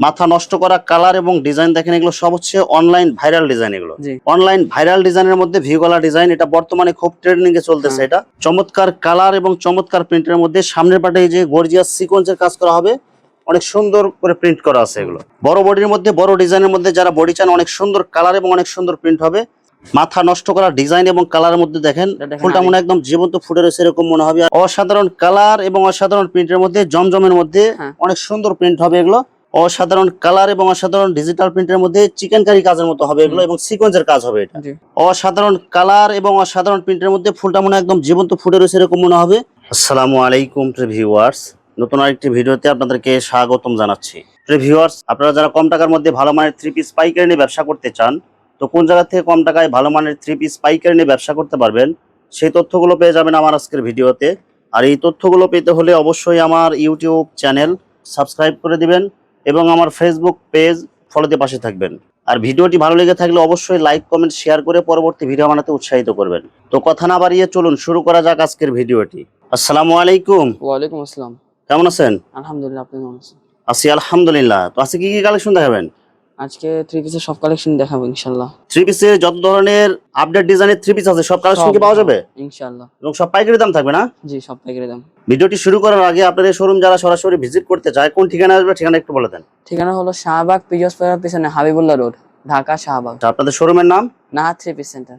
মাথা নষ্ট করা কালার এবং ডিজাইন দেখেন এগুলো সব হচ্ছে অনলাইন ভাইরাল ডিজাইন এগুলো। অনলাইন ভাইরাল ডিজাইনের মধ্যে ভিউ গলা ডিজাইন এটা বর্তমানে খুব ট্রেন্ডিং এ চলতেছে হ্যাঁ। এটা। চমৎকার কালার এবং চমৎকার প্রিন্টের মধ্যে সামনের পাটে এই যে গর্জিয়াস সিকোয়েন্সের কাজ করা হবে অনেক সুন্দর করে প্রিন্ট করা আছে এগুলো। বড় বডির মধ্যে বড় ডিজাইনের মধ্যে যারা বডি চান অনেক সুন্দর কালার এবং অনেক সুন্দর প্রিন্ট হবে। মাথা নষ্ট করা ডিজাইন এবং কালারের মধ্যে দেখেন ফুলটা মনে একদম জীবন্ত ফুটে রয়েছে এরকম মনে হবে। অসাধারণ কালার এবং অসাধারণ প্রিন্টের মধ্যে জমজমের মধ্যে হ্যাঁ। অনেক সুন্দর প্রিন্ট হবে এগুলো। অসাধারণ কালার এবং অসাধারণ ডিজিটাল প্রিন্টের মধ্যে চিকেন কারি কাজের মতো হবে এগুলো এবং সিকোয়েন্সের কাজ হবে এটা। অসাধারণ কালার এবং অসাধারণ প্রিন্টের মধ্যে ফুলটা মনে একদম জীবন্ত ফুটে রয়েছে এরকম মনে হবে। আসসালামু আলাইকুম ভিউয়ার্স নতুন আরেকটি ভিডিওতে আপনাদেরকে স্বাগতম জানাচ্ছি। ভিউয়ার্স আপনারা যারা কম টাকার মধ্যে ভালো মানের থ্রি পিস পাইকারি নিয়ে ব্যবসা করতে চান তো কোন জায়গা থেকে কম টাকায় ভালো মানের থ্রি পিস পাইকারি নিয়ে ব্যবসা করতে পারবেন সেই তথ্যগুলো পেয়ে যাবেন আমার আজকের ভিডিওতে। আর এই তথ্যগুলো পেতে হলে অবশ্যই আমার ইউটিউব চ্যানেল সাবস্ক্রাইব করে দিবেন এবং আমার ফেসবুক পেজ ফলোতে পাশে থাকবেন। আর ভিডিওটি ভালো লেগে থাকলে অবশ্যই লাইক কমেন্ট শেয়ার করে পরবর্তী ভিডিও বানাতে উৎসাহিত করবেন। তো কথা না বাড়িয়ে চলুন শুরু করা যাক আজকের ভিডিওটি। আসসালামু আলাইকুম। ওয়ালাইকুম আসসালাম। কেমন আছেন? আলহামদুলিল্লাহ আপনি কেমন আছেন? আছি আলহামদুলিল্লাহ। তো আজকে কি কি কালেকশন দেখাবেন? আজকে থ্রি পিসের সব কালেকশন দেখাবো ইনশাল্লাহ থ্রি পিসের যত ধরনের আপডেট ডিজাইনের থ্রি পিস আছে সব কালেকশন কি পাওয়া যাবে? ইনশাল্লাহ এবং সব পাইকারি দাম থাকবে না? জি সব প্যাকেটে দাম। ভিডিওটি শুরু করার আগে আপনাদের শোরুম যারা সরাসরি ভিজিট করতে চায় কোন ঠিকানা আসবে ঠিকানা একটু বলে দেন। ঠিকানা হলো শাহবাগ পিজসপাড়ার পিছনে হাবিবুল্লাহ রোড ঢাকা শাহবাগ। আচ্ছা, আপনাদের শোরুমের নাম? নাহা থ্রি পিস সেন্টার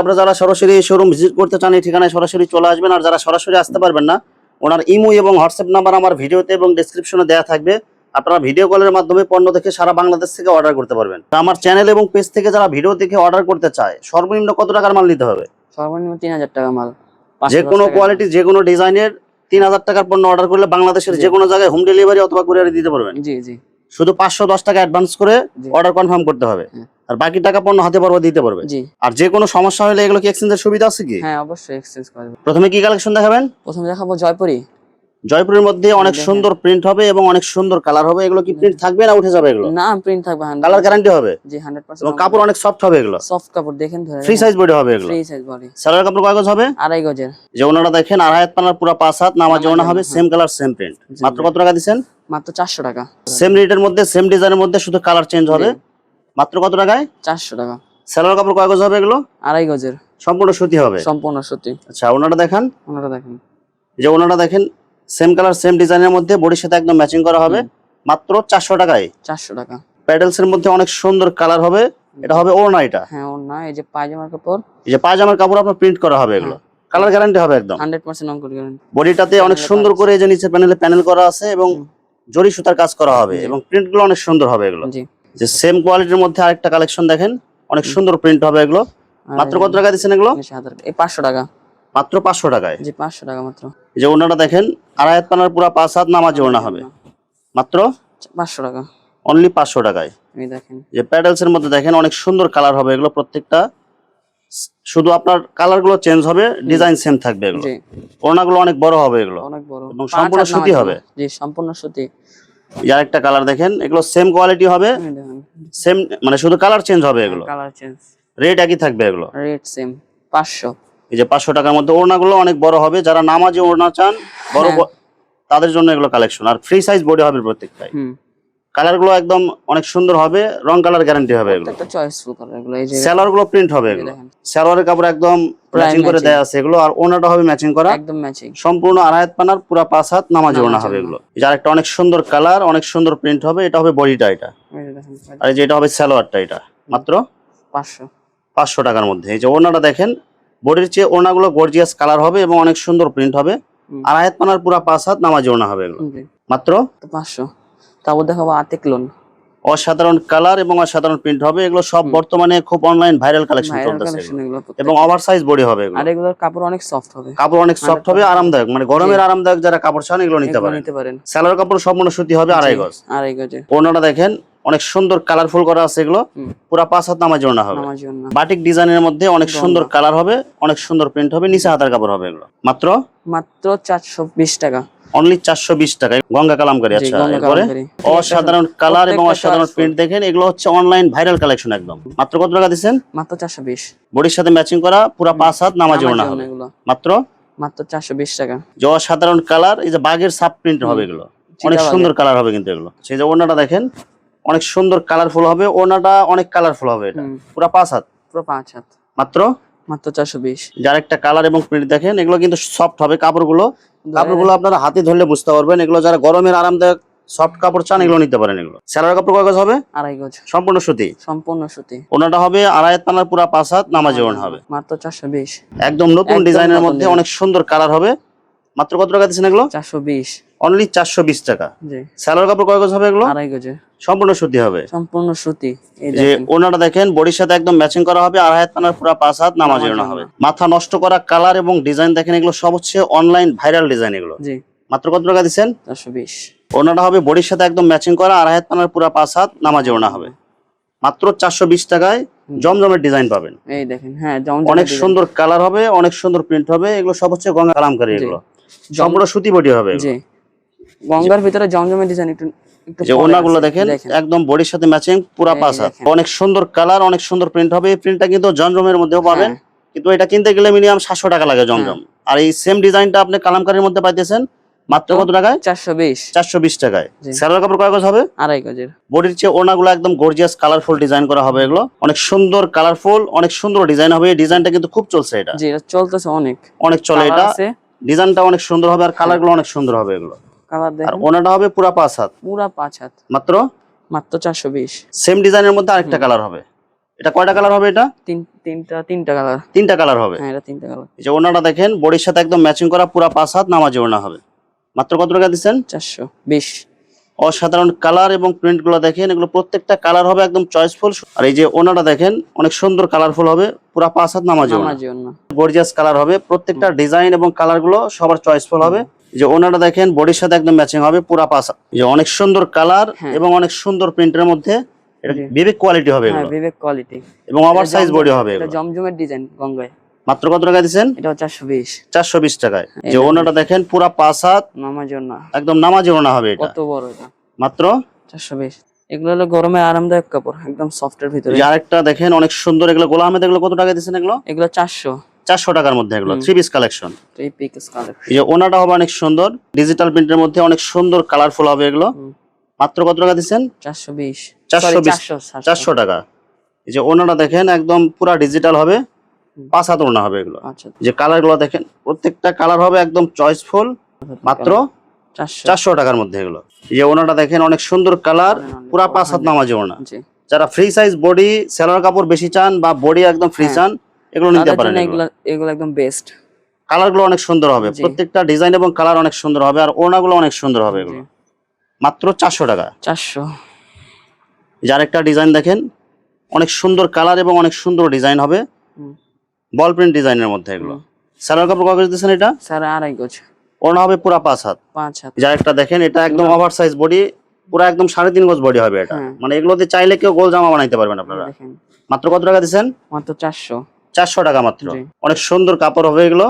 আপনারা যারা সরাসরি শোরুম ভিজিট করতে চান এই ঠিকানায় সরাসরি চলে আসবেন আর যারা সরাসরি আসতে পারবেন না ওনার ইমো এবং হোয়াটসঅ্যাপ নাম্বার আমার ভিডিওতে এবং ডেসক্রিপশনে দেওয়া থাকবে। আপনারা ভিডিও কলের মাধ্যমে পণ্য দেখে সারা বাংলাদেশ থেকে অর্ডার করতে পারবেন। আমার চ্যানেল এবং পেজ থেকে যারা ভিডিও দেখে অর্ডার করতে চায় সর্বনিম্ন কত টাকার মাল নিতে হবে? সর্বনিম্ন তিন হাজার টাকা মাল যে কোনো কোয়ালিটি যে কোনো ডিজাইনের তিন হাজার টাকার পণ্য অর্ডার করলে বাংলাদেশের। যে কোনো জায়গায় হোম ডেলিভারি অথবা কুরিয়ারে দিতে পারবেন। জি জি। শুধু পাঁচশো দশ টাকা অ্যাডভান্স করে অর্ডার কনফার্ম করতে হবে। হ্যাঁ। আর বাকি টাকা পণ্য হাতে পারব দিতে পারবে। আর যে কোনো সমস্যা হলে এগুলো কি এক্সচেঞ্জের সুবিধা আছে কি? হ্যাঁ অবশ্যই এক্সচেঞ্জ করে দেবো প্রথমে কি কালেকশন দেখাবেন? প্রথমে দেখাবো জয়পুরি। জয়পুরের মধ্যে অনেক সুন্দর প্রিন্ট হবে এবং অনেক সুন্দর কালার হবে। এগুলো কি প্রিন্ট থাকবে না উঠে যাবে এগুলো? না প্রিন্ট থাকবে কালার গ্যারান্টি হবে। জি হান্ড্রেড এবং পার্সেন্ট কাপড় অনেক সফট হবে এগুলো। সফট কাপড় দেখেন ধরে ফ্রি সাইজ বডি হবে এগুলো। ফ্রি সাইজ বডি সালোয়ার কাপড় কয় গজ হবে? আড়াই গজের। যে ওনারা দেখেন আড়াই হাত পানার পুরো পাঁচ হাত নামাজ ওনা হবে সেম কালার সেম প্রিন্ট মাত্র কত টাকা দিচ্ছেন? মাত্র চারশো টাকা। সেম রেটের মধ্যে সেম ডিজাইনের মধ্যে শুধু কালার চেঞ্জ হবে। মাত্র কত টাকায়? চারশো টাকা। সালোয়ার কাপড় কয় গজ হবে এগুলো? আড়াই গজের। সম্পূর্ণ সুতি হবে। সম্পূর্ণ সত্যি আচ্ছা ওনারা দেখেন? ওনারা দেখেন। যে ওনারা দেখেন সেম কালার সেম ডিজাইনের মধ্যে বডির সাথে একদম ম্যাচিং করা হবে। মাত্র চারশো টাকায়। চারশো টাকা। প্যাডেলস এর মধ্যে অনেক সুন্দর কালার হবে। এটা হবে ওড়না এটা। হ্যাঁ ওর না এই যে পায়জামার কাপড়। এই যে পায়জামার কাপড় আপনার প্রিন্ট করা হবে এগুলো। কালার গ্যারান্টি হবে একদম। হান্ড্রেড পার্সেন্ট অঙ্ক করেন বডিটাতে অনেক সুন্দর করে এই যে নিচে প্যানেলে প্যানেল করা আছে এবং। জরি সুতার কাজ করা হবে এবং প্রিন্টগুলো অনেক সুন্দর হবে এগুলো। জি। যে সেম কোয়ালিটির মধ্যে আরেকটা কালেকশন দেখেন। অনেক সুন্দর প্রিন্ট হবে এগুলো। মাত্র কত টাকা দিচ্ছেন এগুলো? এই পাঁচশো টাকা। মাত্র পাঁচশো টাকায়। জি পাঁচশো টাকা মাত্র। এই যে ওনারা দেখেন আড়াই হাত পানার পুরা পাঁচ হাত নামাজি ওনা হবে। মাত্র? পাঁচশো টাকা। অনলি পাঁচশো টাকায়। দেখেন। যে প্যাডেলস এর মধ্যে দেখেন অনেক সুন্দর কালার হবে এগুলো প্রত্যেকটা। শুধু আপনার কালারগুলো চেঞ্জ হবে ডিজাইন সেম থাকবে এগুলো। ওড়নাগুলো অনেক বড় হবে এগুলো। অনেক বড়। এবং সম্পূর্ণ সুতি হবে। জি সম্পূর্ণ সুতি। যার একটা কালার দেখেন এগুলো সেম কোয়ালিটি হবে। সেম মানে শুধু কালার চেঞ্জ হবে এগুলো। Colour change. রেট একই থাকবে এগুলো। রেট সেম পাঁচশো। এই যে পাঁচশো টাকার মধ্যে ওড়নাগুলো অনেক বড় হবে। যারা নামাজে ওড়না চান বড় হ্যাঁ। তাদের জন্য এগুলো কালেকশন আর ফ্রি সাইজ বডি হবে প্রত্যেকটাই। হুম। কালারগুলো একদম অনেক সুন্দর হবে রং কালার গ্যারান্টি হবে এগুলো। সালোয়ারগুলো প্রিন্ট হবে এগুলো। দেখেন। সালোয়ারের কাপড় একদম ম্যাচিং করে। দেয়া আছে এগুলো আর ওনাটা হবে ম্যাচিং করা। একদম ম্যাচিং সম্পূর্ণ আড়াই হাত পানার পুরা পাঁচ হাত নামাজে ওড়না হবে। এগুলো। যার একটা অনেক সুন্দর কালার অনেক সুন্দর প্রিন্ট হবে এটা হবে বডিটা এটা। আর এই যে এটা হবে সালোয়ারটা এটা। মাত্র পাঁচশো। পাঁচশো টাকার মধ্যে। এই যে ওড়নাটা দেখেন বডির চেয়ে ওড়নাগুলো গর্জিয়াস কালার হবে এবং অনেক সুন্দর প্রিন্ট হবে। আর হাত পানার পুরা পাঁচ হাত নামাজে ওড়না হবে এগুলো। মাত্র? পাঁচশো। তারপর দেখাবো আতেক লোন। অসাধারণ কালার এবং অসাধারণ প্রিন্ট হবে। এগুলো সব বর্তমানে খুব অনলাইন ভাইরাল কালেকশন চলতেছে এবং ওভার সাইজ বডি হবে এগুলো। আর এগুলোর কাপড় অনেক সফট হবে। কাপড় অনেক সফট হবে আরামদায়ক। মানে গরমের আরামদায়ক যারা কাপড় চান এগুলো নিতে পারেন। নিতে পারেন। স্যালোয়ার কাপড় সম্পূর্ণ সুতি হবে আড়াই গজ। আড়াই গজে ওড়নাটা দেখেন অনেক সুন্দর কালারফুল করা আছে এগুলো। পুরা পাঁচ হাত নামাজ ওড়না হবে। বাটিক ডিজাইনের মধ্যে অনেক সুন্দর কালার হবে অনেক সুন্দর প্রিন্ট হবে নিচে হাতার কাপড় হবে এগুলো। মাত্র? মাত্র চারশো বিশ টাকা। অনলি চারশো বিশ টাকায় গঙ্গা কালামকারী আচ্ছা এরপরে? অসাধারণ কালার এবং অসাধারণ প্রিন্ট দেখেন এগুলো হচ্ছে অনলাইন ভাইরাল কালেকশন একদম। মাত্র কত টাকা দিচ্ছেন? মাত্র চারশো বিশ। বডির সাথে ম্যাচিং করা পুরা পাঁচ হাত নামাজ হবে। মাত্র? মাত্র চারশো বিশ টাকা। যে অসাধারণ কালার এই যে বাঘের সাব প্রিন্ট হবে এগুলো। অনেক সুন্দর কালার হবে কিন্তু এগুলো। সেই যে ওড়নাটা দেখেন অনেক সুন্দর কালারফুল হবে। ওনাটা অনেক কালারফুল হবে এটা। পুরা পাঁচ হাত। পুরো পাঁচ হাত। মাত্র? মাত্র চারশো বিশ। যার একটা কালার এবং প্রিন্ট দেখেন এগুলো কিন্তু সফট হবে কাপড়গুলো। কাপড়গুলো আপনারা হাতে ধরলে বুঝতে পারবেন। এগুলো যারা গরমের আরামদায়ক সফট কাপড় চান এগুলো নিতে পারেন এগুলো। স্যালার কাপড় কয় গজ হবে? আড়াই গজ। সম্পূর্ণ সুতি। সম্পূর্ণ সুতি। ওনাটা হবে আড়াই পানার পুরা পাঁচ হাত নামাজি ওড়না হবে। মাত্র চারশো বিশ। একদম নতুন ডিজাইনের মধ্যে অনেক সুন্দর কালার হবে। মাত্র কত টাকা দিচ্ছেন এগুলো? চারশো বিশ। অনলি চারশো বিশ টাকা। জি। স্যালার কাপড় কয় গজ হবে এগুলো? আড়াই গজে। সম্পূর্ণ সুতি হবে। সম্পূর্ণ সুতি যে ওনাটা দেখেন বডির সাথে একদম ম্যাচিং করা হবে আড়াই হাত পানার পুরা পাঁচ হাত নামাজি হবে। মাথা নষ্ট করা কালার এবং ডিজাইন দেখেন এগুলো সব হচ্ছে অনলাইন ভাইরাল ডিজাইন এগুলো। জি। মাত্র কত টাকা দিচ্ছেন? চারশো বিশ। ওনাটা হবে বডির সাথে একদম ম্যাচিং করা আর হাত পানার পুরা পাঁচ হাত নামাজ হবে। মাত্র চারশো বিশ টাকায় জমজমের ডিজাইন পাবেন। এই দেখেন হ্যাঁ অনেক সুন্দর কালার হবে অনেক সুন্দর প্রিন্ট হবে এগুলো সব হচ্ছে গঙ্গা কালামকারী এগুলো। সম্পূর্ণ সুতি বডি হবে জি। গঙ্গার ভিতরে জমজমের ডিজাইন একটু যে ওনাগুলো। দেখেন একদম বডির সাথে ম্যাচিং পুরা। অনেক সুন্দর কালার অনেক সুন্দর প্রিন্ট হবে। এই প্রিন্টটা কিন্তু মধ্যেও পাবেন। হ্যাঁ। কিন্তু এটা কিনতে গেলে মিনিমাম সাতশো টাকা লাগে জমজম। আর এই সেম ডিজাইনটা আপনি কালামকারীর মধ্যে পাইতেছেন মাত্র কত টাকায়? চারশো বিশ। চারশো বিশ টাকায়। স্যালোয়ার কাপড় কয় গজ হবে? আড়াই গজের। বডির চেয়ে ওনাগুলো একদম গর্জিয়াস কালারফুল ডিজাইন করা হবে এগুলো। অনেক সুন্দর কালারফুল অনেক সুন্দর ডিজাইন হবে। এই ডিজাইনটা কিন্তু খুব চলছে এটা। জি এটা চলতেছে অনেক। অনেক চলে এটা। ডিজাইনটা অনেক সুন্দর হবে আর কালারগুলো অনেক সুন্দর হবে এগুলো। কালার আর দেখেন। ওনাটা হবে পুরা পাঁচ হাত। পুরা পাঁচ হাত। মাত্র? মাত্র চারশো বিশ। সেম ডিজাইনের মধ্যে আরেকটা কালার হবে। এটা কয়টা কালার হবে এটা? তিন তিনটা তিনটা কালার। তিনটা কালার হবে। হ্যাঁ এটা তিনটা কালার। এই যে ওনাটা দেখেন বডির সাথে একদম ম্যাচিং করা পুরা পাঁচ হাত নামাজি ওনা হবে। মাত্র কত টাকা দিচ্ছেন? চারশো বিশ। অসাধারণ কালার এবং প্রিন্টগুলো দেখেন এগুলো প্রত্যেকটা কালার হবে একদম চয়েসফুল আর এই যে ওনাটা দেখেন অনেক সুন্দর কালারফুল হবে পুরা পাঁচ হাত নামাজ গর্জিয়াস কালার হবে প্রত্যেকটা ডিজাইন এবং কালারগুলো সবার চয়েসফুল হবে। যে ওনাটা দেখেন বডির সাথে একদম ম্যাচিং হবে পুরা। এই যে অনেক সুন্দর কালার হ্যাঁ। এবং অনেক সুন্দর প্রিন্টের মধ্যে এটা বিবেক কোয়ালিটি হবে হ্যাঁ এগুলো। বিবেক কোয়ালিটি এবং ওভার সাইজ বডি হবে এটা জমজমের ডিজাইন গঙ্গায়। মাত্র কত টাকা দিচ্ছেন? বিশ। চারশো বিশ টাকায়। যে দেখেন। ওনাটা দেখেন পুরা পাঁচ হাত আমার জন্য একদম নামাজি ওনা হবে এটা। কত বড় এটা? মাত্র? চারশো বিশ। এগুলো হলো গরমে আরামদায়ক কাপড় একদম সফটের ভিতরে। এই যে আরেকটা দেখেন অনেক সুন্দর এগুলো গোলা আহমেদ এগুলো কত টাকা দিচ্ছেন এগুলো? এগুলো চারশো। চারশো টাকার মধ্যে এগুলো থ্রি পিস কালেকশন যে ওনাটা হবে অনেক সুন্দর ডিজিটাল প্রিন্টের মধ্যে অনেক সুন্দর কালারফুল হবে এগুলো। মাত্র কত টাকা দিচ্ছেন? চারশো বিশ। 420 চারশো চারশো। টাকা। এই যে ওনাটা দেখেন একদম পুরা ডিজিটাল হবে পাঁচ হাত ওনা হবে এগুলো। আচ্ছা। যে কালারগুলো দেখেন প্রত্যেকটা কালার হবে একদম চয়েসফুল মাত্র চারশো। চারশো টাকার মধ্যে এগুলো। যে ওনাটা দেখেন অনেক সুন্দর কালার পুরা পাঁচ হাত নামাজি ওনা যারা ফ্রি সাইজ বডি সেলার কাপড় বেশি চান বা বডি একদম ফ্রি হ্যাঁ। চান এগুলো নিতে পারেন এগুলো। একদম বেস্ট কালারগুলো অনেক সুন্দর হবে। প্রত্যেকটা ডিজাইন এবং কালার অনেক সুন্দর হবে আর ওড়না গুলো অনেক সুন্দর হবে এগুলো। মাত্র চারশো টাকা। চারশো। যার একটা ডিজাইন দেখেন অনেক সুন্দর কালার এবং অনেক সুন্দর ডিজাইন হবে। বল প্রিন্ট ডিজাইনের মধ্যে এগুলো। সালোয়ার কাপড় কাগজ দিচ্ছেন এটা? স্যার আড়াই গজ। ওড়না হবে পুরা পাঁচ হাত। পাঁচ হাত। যার একটা দেখেন এটা একদম ওভার সাইজ বডি পুরো একদম সাড়ে তিন গজ বডি হবে এটা। হ্যাঁ। মানে এগুলোতে চাইলে কেউ গোল জামা বানাইতে পারবেন আপনারা। মাত্র কত টাকা দিচ্ছেন? মাত্র চারশো। চারশো টাকা মাত্র। অনেক সুন্দর কাপড় হবে এগুলো।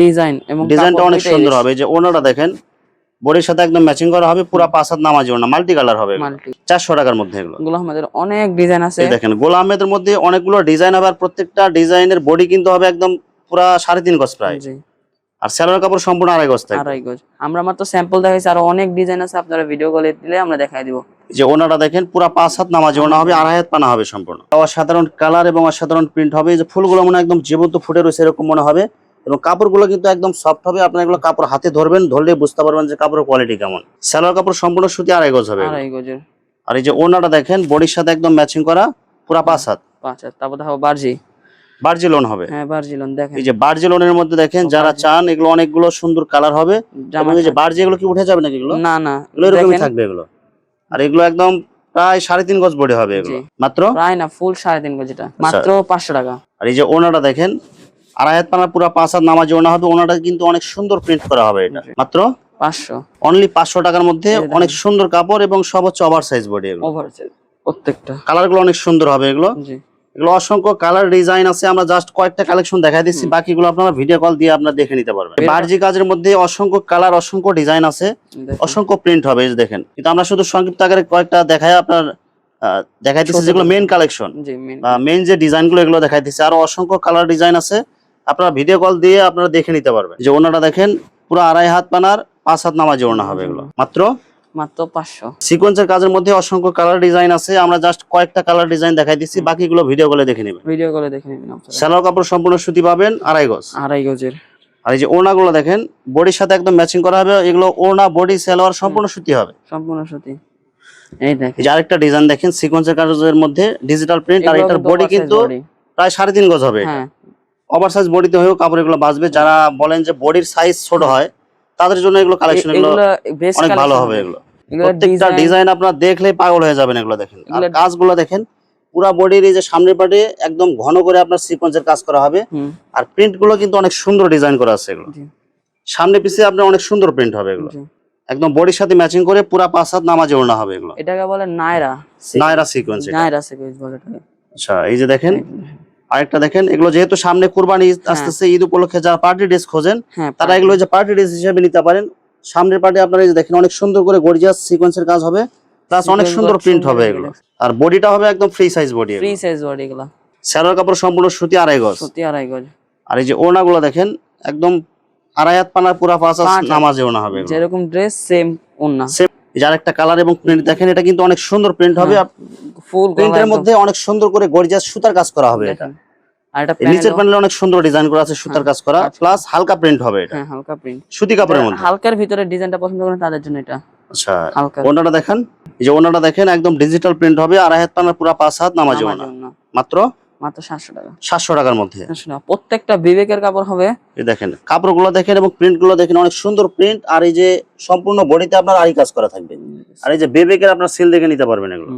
ডিজাইন এবং ডিজাইনটা অনেক সুন্দর হবে। যে ওনাটা দেখেন বডির সাথে একদম ম্যাচিং করা হবে পুরা পাঁচ হাত নামাজি ওনা মাল্টি কালার হবে চারশো টাকার মধ্যে এগুলো। আমাদের অনেক ডিজাইন আছে। দেখেন গোলাম আহমেদের মধ্যে অনেকগুলো ডিজাইন হবে আর প্রত্যেকটা ডিজাইনের বডি কিন্তু হবে একদম পুরা সাড়ে তিন গজ প্রায়। আর স্যালোয়ার কাপড় সম্পূর্ণ আড়াই গজ থাকবে। আড়াই গজ। আমরা মাত্র স্যাম্পল দেখাইছি আরও অনেক ডিজাইন আছে আপনারা ভিডিও কলে দিলে আমরা দেখাই দিব। যে ওনাটা দেখেন পুরা পাঁচ হাত নামাজি ওনা হবে আড়াই হাত পানা হবে সম্পূর্ণ। অসাধারণ কালার এবং অসাধারণ প্রিন্ট হবে। যে ফুলগুলো মনে একদম জীবন্ত ফুটে রয়েছে এরকম মনে হবে। এবং কাপড়গুলো কিন্তু একদম সফট হবে। আপনার এগুলো কাপড় হাতে ধরবেন ধরলে বুঝতে পারবেন যে কাপড়ের কোয়ালিটি কেমন। স্যালোয়ার কাপড় সম্পূর্ণ সুতি আড়াই গজ হবে। আড়াই গজের। আর এই যে ওনাটা দেখেন বডির সাথে একদম ম্যাচিং করা পুরা পাঁচ হাত। পাঁচ হাত তারপর দেখো বার্জি। বার্জি লোন হবে। হ্যাঁ বার্জি লোন দেখেন। এই যে বার্জি লোনের মধ্যে দেখেন যারা চান এগুলো অনেকগুলো সুন্দর কালার হবে। এবং এই যে বার্জি এগুলো কি উঠে যাবে নাকি এগুলো? না না। এগুলো এরকমই থাকবে এগুলো। আর এগুলো একদম প্রায় সাড়ে তিন গজ বডি হবে এগুলো। মাত্র? প্রায় না ফুল সাড়ে তিন গজ এটা। আচ্ছা। মাত্র পাঁচশো টাকা। আর এই যে ওনাটা দেখেন আড়াই হাত পানা পুরো পাঁচ হাত নামাজ ওনা হবে ওনাটা কিন্তু অনেক সুন্দর প্রিন্ট করা হবে এটা। মাত্র? পাঁচশো। অনলি পাঁচশো টাকার মধ্যে অনেক সুন্দর কাপড় এবং সব হচ্ছে ওভার সাইজ বডি ওভার প্রত্যেকটা। কালারগুলো অনেক সুন্দর হবে এগুলো। জি। এগুলো অসংখ্য কালার ডিজাইন আছে আমরা জাস্ট কয়েকটা কালেকশন দেখাই দিচ্ছি বাকিগুলো আপনারা ভিডিও কল দিয়ে আপনারা দেখে নিতে পারবেন। বার্জি কাজের মধ্যে অসংখ্য কালার অসংখ্য ডিজাইন আছে অসংখ্য প্রিন্ট হবে এই দেখেন। কিন্তু আমরা শুধু সংক্ষিপ্ত আকারে কয়েকটা দেখাই আপনার দেখাই দিচ্ছি যেগুলো। মেন কালেকশন মেন মেন যে ডিজাইনগুলো এগুলো দেখাই দিচ্ছি। আরও অসংখ্য কালার ডিজাইন আছে আপনারা ভিডিও কল দিয়ে আপনারা দেখে নিতে পারবেন। যে ওনাটা দেখেন পুরো আড়াই হাত পানার পাঁচ হাত নামাজি ওনা হবে এগুলো। মাত্র মাত্র পাঁচশো। সিকোয়েন্সের কাজের মধ্যে অসংখ্য কালার ডিজাইন আছে। আমরা জাস্ট কয়েকটা কালার ডিজাইন দেখাই দিচ্ছি। বাকিগুলো ভিডিও করে দেখে নেবেন। ভিডিও করে দেখে নেবেন সালোয়ার কাপড় সম্পূর্ণ সুতি পাবেন আড়াই গজ। আড়াই গজের। আর এই যে ওড়নাগুলো দেখেন বডির সাথে একদম ম্যাচিং করা হবে। এগুলো ওড়না বডি সালোয়ার সম্পূর্ণ সুতি হবে। সম্পূর্ণ সুতি। এই দেখেন। যে আরেকটা ডিজাইন দেখেন সিকোয়েন্সের কাজের মধ্যে ডিজিটাল প্রিন্ট আর এটার বডি কিন্তু প্রায় সাড়ে তিন গজ হবে। ওভার সাইজ বডিতে হয়েও কাপড় এগুলো বাঁচবে। যারা বলেন যে বডির সাইজ ছোট হয় তাদের জন্য এগুলো কালেকশন এগুলো অনেক ভালো হবে এগুলো। প্রত্যেকটা ডিজাইন আপনার দেখলে পাগল হয়ে যাবেন এগুলো দেখেন। আর কাজগুলো দেখেন পুরা বডির এই যে সামনের পাটে একদম ঘন করে আপনার সিকোয়েন্সের কাজ করা হবে। আর প্রিন্টগুলো কিন্তু অনেক সুন্দর ডিজাইন করা আছে এগুলো। সামনে পিছে আপনার অনেক সুন্দর প্রিন্ট হবে এগুলো। একদম বডির সাথে ম্যাচিং করে পুরা পাঁচ হাত নামাজে ওড়না হবে এগুলো। এটাকে বলে নায়রা। নায়রা সিকোয়েন্স নায়রা সিকুয়েন্স বলে আচ্ছা এই যে দেখেন। আরেকটা দেখেন এগুলো যেহেতু সামনে কোরবানি ঈদ আসতেছে ঈদ উপলক্ষে যারা পার্টি ড্রেস খোঁজেন হ্যাঁ তারা এগুলো যে পার্টি ড্রেস হিসেবে নিতে পারেন। সামনের পার্টি আপনারা দেখেন অনেক সুন্দর করে গর্জিয়াস সিকোয়েন্সের কাজ হবে। প্লাস অনেক সুন্দর প্রিন্ট হবে এগুলো। আর বডিটা হবে একদম free size body free size body এগুলো। স্যালোয়ার কাপড় সম্পূর্ণ সুতি আড়াই গজ। সত্যি আড়াই গজ। আর এই যে ওড়নাগুলো দেখেন একদম আড়াই হাত পানার পুরা পাঁচ। নামাজে ওড়না হবে যেরকম ড্রেস সেম Same, এই যে আরেকটা কালার এবং প্রিন্ট দেখেন এটা কিন্তু অনেক সুন্দর প্রিন্ট হবে। হ্যাঁ, ফুল প্রিন্টের মধ্যে অনেক সুন্দর করে গর্জিয়াস সুতার কাজ করা হবে এটা। আর নিচের প্যানেল অনেক সুন্দর ডিজাইন করা আছে সুতার কাজ করা প্লাস হালকা প্রিন্ট হবে এটা। হ্যাঁ হালকা প্রিন্ট সুতি কাপড়ের মধ্যে। হালকার ভিতরে ডিজাইনটা পছন্দ করেন তাদের জন্য এটা। আচ্ছা ওনাটা দেখেন এই যে ওনাটা দেখেন একদম ডিজিটাল প্রিন্ট হবে আড়াই হাত পুরা পাঁচ হাত নামাজে মাত্র মাত্র সাতশো টাকা। সাতশো টাকার মধ্যে। প্রত্যেকটা বিবেকের কাপড় হবে। এই দেখেন কাপড়গুলো দেখেন এবং প্রিন্টগুলো দেখেন অনেক সুন্দর প্রিন্ট। আর এই যে সম্পূর্ণ বডিতে আপনার আড়ি কাজ করা থাকবে। আর এই যে বেবেকের আপনার সিল দেখে নিতে পারবেন এগুলো।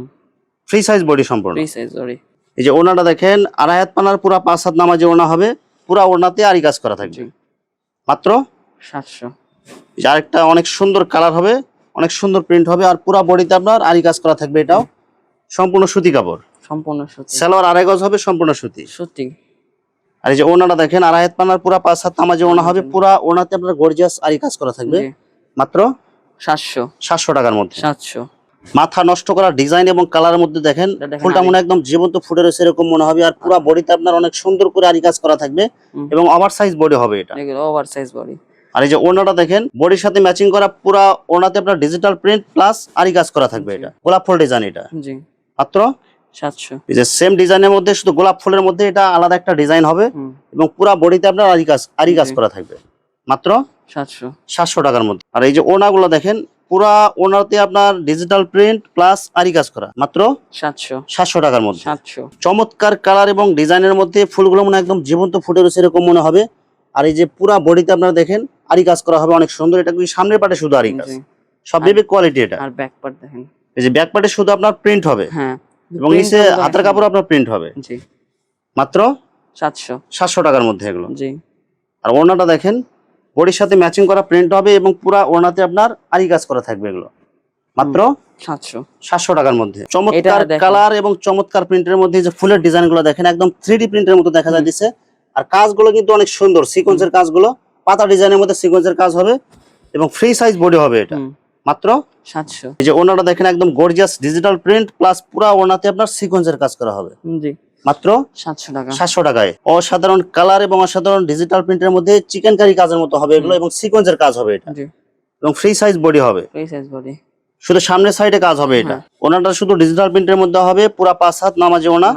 ফ্রি সাইজ বডি সম্পূর্ণ। ফ্রি সাইজ সরি এই যে ওনাটা দেখেন আড়াই হাত পানার পুরা পাঁচ হাত নামাজে ওনা হবে। পুরা ওনাতে আড়ি কাজ করা থাকবে। মাত্র? সাতশো। আরেকটা অনেক সুন্দর কালার হবে অনেক সুন্দর প্রিন্ট হবে। আর পুরা বডিতে আপনার আড়ি কাজ করা থাকবে এটাও। সম্পূর্ণ সুতি কাপড়। সম্পূর্ণ সুতি। সালোয়ার আড়াই গজ হবে সম্পূর্ণ সুতি। সুতি। আর এই যে ওনাটা দেখেন আড়াই হাত পানার পুরা পাঁচ হাত নামাজে ওনা হবে পুরা ওনাতে আপনার গর্জিয়াস আড়ি কাজ করা থাকবে। মাত্র সাতশো। সাতশো টাকার মধ্যে। সাতশো। মাথা নষ্ট করা ডিজাইন এবং কালার মধ্যে দেখেন ফুলটা মনে একদম জীবন্ত ফুটে রয়েছে এরকম মনে হবে আর পুরো বডিতে আপনার অনেক সুন্দর করে আরি কাজ করা থাকবে এবং ওভার সাইজ বডি হবে এটা। ওভার সাইজ বডি আর এই যে ওনাটা দেখেন বডির সাথে ম্যাচিং করা পুরা ওনাতে আপনার ডিজিটাল প্রিন্ট প্লাস আরি কাজ করা থাকবে এটা। গোলাপ ফুল ডিজাইন এটা। জি। মাত্র এই যে সেম ডিজাইনের মধ্যে শুধু গোলাপ ফুলের মধ্যে এটা আলাদা একটা ডিজাইন হবে এবং পুরা বডিতে আপনার আরি কাজ আরি কাজ করা থাকবে। মাত্র সাতশো। সাতশো টাকার মধ্যে। আর এই যে ওনাগুলো দেখেন পুরা ওনাতে আপনার ডিজিটাল প্রিন্ট প্লাস আরি কাজ করা। মাত্র সাতশো। সাতশো টাকার মধ্যে। সাতশো। চমৎকার কালার এবং ডিজাইনের মধ্যে ফুলগুলো মনে একদম জীবন্ত ফুটে রয়েছে এরকম মনে হবে। আর এই যে পুরা বডিতে আপনারা দেখেন আরি কাজ করা হবে অনেক সুন্দর। এটা কিন্তু সামনের পাটে শুধু আরি কাজ? সব কোয়ালিটি এটা। আর ব্যাক পার্ট দেখেন। এই যে ব্যাক পার্টে শুধু আপনার প্রিন্ট হবে। হ্যাঁ। এবং নিচে হাতের কাপড় আপনার প্রিন্ট হবে। জি। মাত্র? সাতশো। সাতশো টাকার মধ্যে এগুলো। জি। আর ওড়নাটা দেখেন বডির সাথে ম্যাচিং করা প্রিন্ট হবে এবং পুরা ওড়নাতে আপনার আরি কাজ করা থাকবে এগুলো। মাত্র? সাতশো। সাতশো টাকার মধ্যে। চমৎকার কালার এবং চমৎকার প্রিন্টের মধ্যে যে ফুলের ডিজাইনগুলো দেখেন একদম থ্রি প্রিন্টের মতো দেখা যাচ্ছে। আর কাজগুলো কিন্তু অনেক সুন্দর সিকোয়েন্সের কাজগুলো। পাতা ডিজাইনের মধ্যে সিকোয়েন্সের কাজ হবে এবং ফ্রি সাইজ বডি হবে এটা। মাত্র সাতশো। এই যে ওনাটা দেখেন একদম গর্জিয়াস ডিজিটাল প্রিন্ট প্লাস পুরা ওনাতে আপনার সিকোয়েন্সের কাজ করা হবে। জি। মাত্র সাতশো টাকা। সাতশো টাকায়। অসাধারণ কালার এবং অসাধারণ ডিজিটাল প্রিন্টের মধ্যে চিকেন কারি কাজের মতো হবে এগুলো এবং সিকোয়েন্সের কাজ হবে এটা। এবং ফ্রি সাইজ বডি হবে। ফ্রি সাইজ বডি শুধু সামনের সাইডে কাজ হবে এটা। হ্যাঁ। ওনাটা শুধু ডিজিটাল প্রিন্টের মধ্যে হবে পুরা পাঁচ হাত নামাজে ওনা।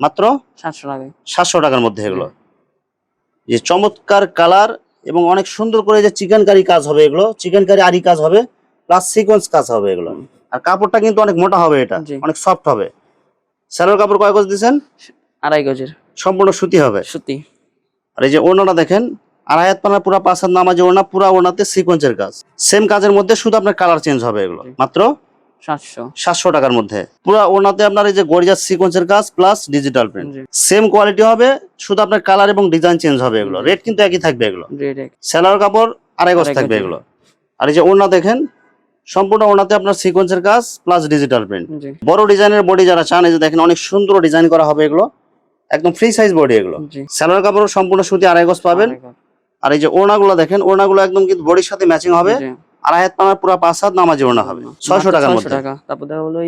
মাত্র সাতশো টাকা সাতশো টাকার মধ্যে এগুলো। যে চমৎকার কালার এবং অনেক সুন্দর করে যে চিকেন কারি কাজ হবে এগুলো। চিকেন কারি আরি কাজ হবে। প্লাস সিকোয়েন্স কাজ হবে এগুলো। আর কাপড়টা কিন্তু অনেক মোটা হবে এটা। অনেক সফট হবে। স্যালোর কাপড় কয় গজ দিচ্ছেন আড়াই গজের। সম্পূর্ণ সুতি হবে। সুতি। আর এই যে ওড়নাটা দেখেন আড়াই হাত পানা পুরা পাঁচ হাত নামাজে ওড়না পুরা ওড়নাতে সিকোয়েন্সের কাজ। সেম কাজের মধ্যে শুধু আপনার কালার চেঞ্জ হবে এগুলো। মাত্র সাতশো। সাতশো টাকার মধ্যে। পুরা ওড়নাতে আপনার এই যে গর্জিয়াস সিকোয়েন্সের কাজ plus digital print same quality হবে শুধু আপনার কালার এবং ডিজাইন চেঞ্জ হবে এগুলো। রেট কিন্তু একই থাকবে এগুলো। রেড কাপড় আড়াই গজ থাকবে এগুলো। আর এই যে ওড়না দেখেন সম্পূর্ণ ওনাতে আপনার সিকোয়েন্সের কাজ প্লাস ডিজিটাল প্রিন্ট বড় ডিজাইনের বডি যারা চান এই যে দেখেন অনেক সুন্দর ডিজাইন করা হবে এগুলো। একদম ফ্রি সাইজ বডি এগুলো। সেলার কাপড় সম্পূর্ণ সুতি আড়াই গজ পাবেন। আর এই যে ওড়নাগুলো দেখেন ওড়নাগুলো একদম কিন্তু বডির সাথে ম্যাচিং হবে। আড়াই হাত পানার পুরো পাঁচ হাত নামাজি ওড়না হবে। ছয়শো টাকার মধ্যে। তারপর দেখা হলো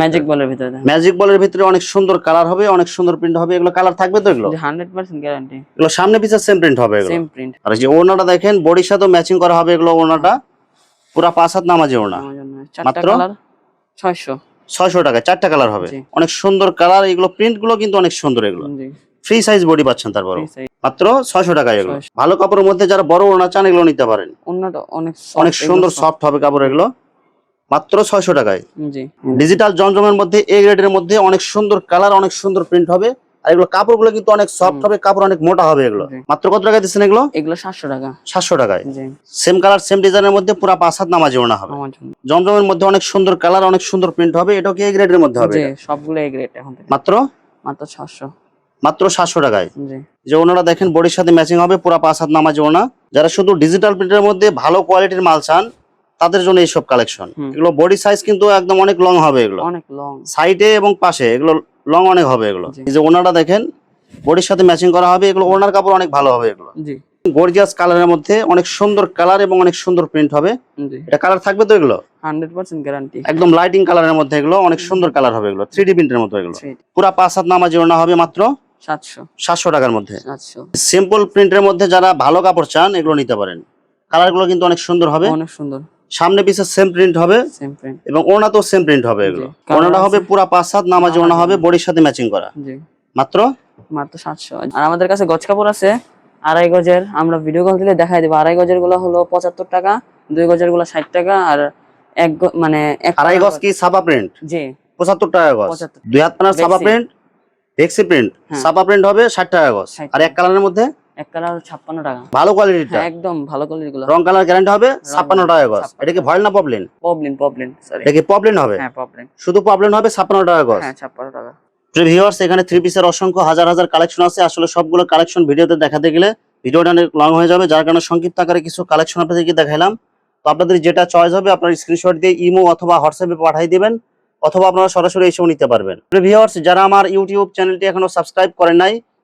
ম্যাজিক বলের ভিতরে। ম্যাজিক বলের ভিতরে অনেক সুন্দর কালার হবে অনেক সুন্দর প্রিন্ট হবে। এগুলো কালার থাকবে তো এগুলো? হান্ড্রেড পার্সেন্ট গ্যারান্টি এগুলো সামনে পিছের সেম প্রিন্ট হবে এগুলো। সেম প্রিন্ট আর যে ওড়নাটা দেখেন বডির সাথে ম্যাচিং করা হবে এগুলো ওড়নাটা। পুরা পাঁচ হাত নামাজি ওড়না। মাত্র? ছয়শো। ছয়শো টাকা চারটা কালার হবে। অনেক সুন্দর কালার এগুলো প্রিন্টগুলো কিন্তু অনেক সুন্দর এগুলো। ফ্রি সাইজ বডি পাচ্ছেন তারপর মাত্র ছয়শো টাকা এগুলো। ভালো কাপড়ের মধ্যে যারা বড় ওড়না চান এগুলো নিতে পারেন। অনেক অনেক সুন্দর সফট হবে কাপড় এগুলো। মাত্র ছয়শো টাকায়। ডিজিটাল জমজমের মধ্যে এ গ্রেডের মধ্যে অনেক সুন্দর কালার অনেক সুন্দর প্রিন্ট হবে। আর এগুলো কাপড়গুলো কিন্তু অনেক সফট হবে কাপড় অনেক মোটা হবে এগুলো। মাত্র কত টাকা দিচ্ছেন এগুলো? এগুলো সাতশো টাকা। সাতশো টাকায়। সেম কালার সেম ডিজাইনের মধ্যে পুরা পাঁচ হাত নামাজি ওড়না হবে। জমজমের মধ্যে অনেক সুন্দর কালার অনেক সুন্দর প্রিন্ট হবে। এটাও কি এ গ্রেডের মধ্যে হবে? সবগুলো এই গ্রেড এখন মাত্র? মাত্র ছশো মাত্র সাতশো টাকায়। যে ওনারা দেখেন বডির সাথে ম্যাচিং হবে পুরা পাঁচ হাত নামাজি ওনা যারা শুধু ডিজিটাল প্রিন্টের মধ্যে ভালো কোয়ালিটির মাল চান তাদের জন্য এইসব কালেকশন এগুলো বডি সাইজ কিন্তু একদম অনেক লং হবে এগুলো। অনেক লং সাইডে এবং পাশে এগুলো লং অনেক হবে এগুলো। এই যে ওনারা দেখেন বডির সাথে ম্যাচিং করা হবে এগুলো ওনার কাপড় অনেক ভালো হবে এগুলো। জি। গর্জিয়াস কালারের মধ্যে অনেক সুন্দর কালার এবং অনেক সুন্দর প্রিন্ট হবে। এটা কালার থাকবে তো এগুলো? হান্ড্রেড পার্সেন্ট গ্যারান্টি একদম লাইটিং কালারের মধ্যে এগুলো অনেক সুন্দর কালার হবে এগুলো। থ্রি ডি প্রিন্টের মতো এগুলো। পুরা পাঁচ হাত নামাজি ওনা হবে মাত্র সাতশো। সাতশো টাকার মধ্যে। সাতশো। সিম্পল প্রিন্টের মধ্যে যারা ভালো কাপড় চান এগুলো নিতে পারেন। কালারগুলো কিন্তু অনেক সুন্দর হবে। অনেক সুন্দর। সামনে পিছে সেম প্রিন্ট হবে। এবং ওনা তো সেম প্রিন্ট হবে এগুলো। ওনাটা হবে। পুরা পাঁচ সাত নামাজি ওনা হবে বডির সাথে ম্যাচিং করা। জি। মাত্র? মাত্র সাতশো। আর আমাদের কাছে গজ কাপড় আছে আড়াই গজের। আমরা ভিডিও কল দিলে দেখাই দেবো। আড়াই গজেরগুলো হলো পঁচাত্তর টাকা দুই গজেরগুলো ষাট টাকা আর এক মানে এক আড়াই গজ কি সাপা প্রিন্ট জি। পঁচাত্তর টাকা গজ। দুই হাত পানার Bexi। প্রিন্ট ভেক্সি প্রিন্ট। সাপা প্রিন্ট হবে ষাট টাকা গজ। আর এক কালারের মধ্যে? এক কালার ছাপ্পান্ন টাকা। ভালো কোয়ালিটিটা হ্যাঁ একদম ভালো কোয়ালিটি গুলো। রং কালার গ্যারান্টি হবে? ছাপ্পান্ন টাকা গজ। এটা কি ভয়েল না এটা কি হবে? হ্যাঁ শুধু প্রবলেম হবে ছাপ্পান্ন টাকা গজ? হ্যাঁ ছাপ্পান্ন টাকা। ভিউয়ার্স এখানে থ্রি পিসের অসংখ্য হাজার হাজার কালেকশন আছে। আসলে সবগুলো কালেকশন ভিডিওতে দেখাতে গেলে ভিডিওটা অনেক লং হয়ে যাবে। যার কারণে সংক্ষিপ্ত আকারে কিছু কালেকশন আপনাদেরকে দেখাইলাম। তো আপনাদের যেটা চয়েস হবে আপনার স্ক্রিনশট দিয়ে ইমো অথবা হোয়াটসঅ্যাপে পাঠিয়ে দিবেন অথবা আপনারা সরাসরি এসেও নিতে পারবেন। ভিউয়ার্স যারা আমার ইউটিউব চ্যানেলটি এখনও সাবস্ক্রাইব করেন নাই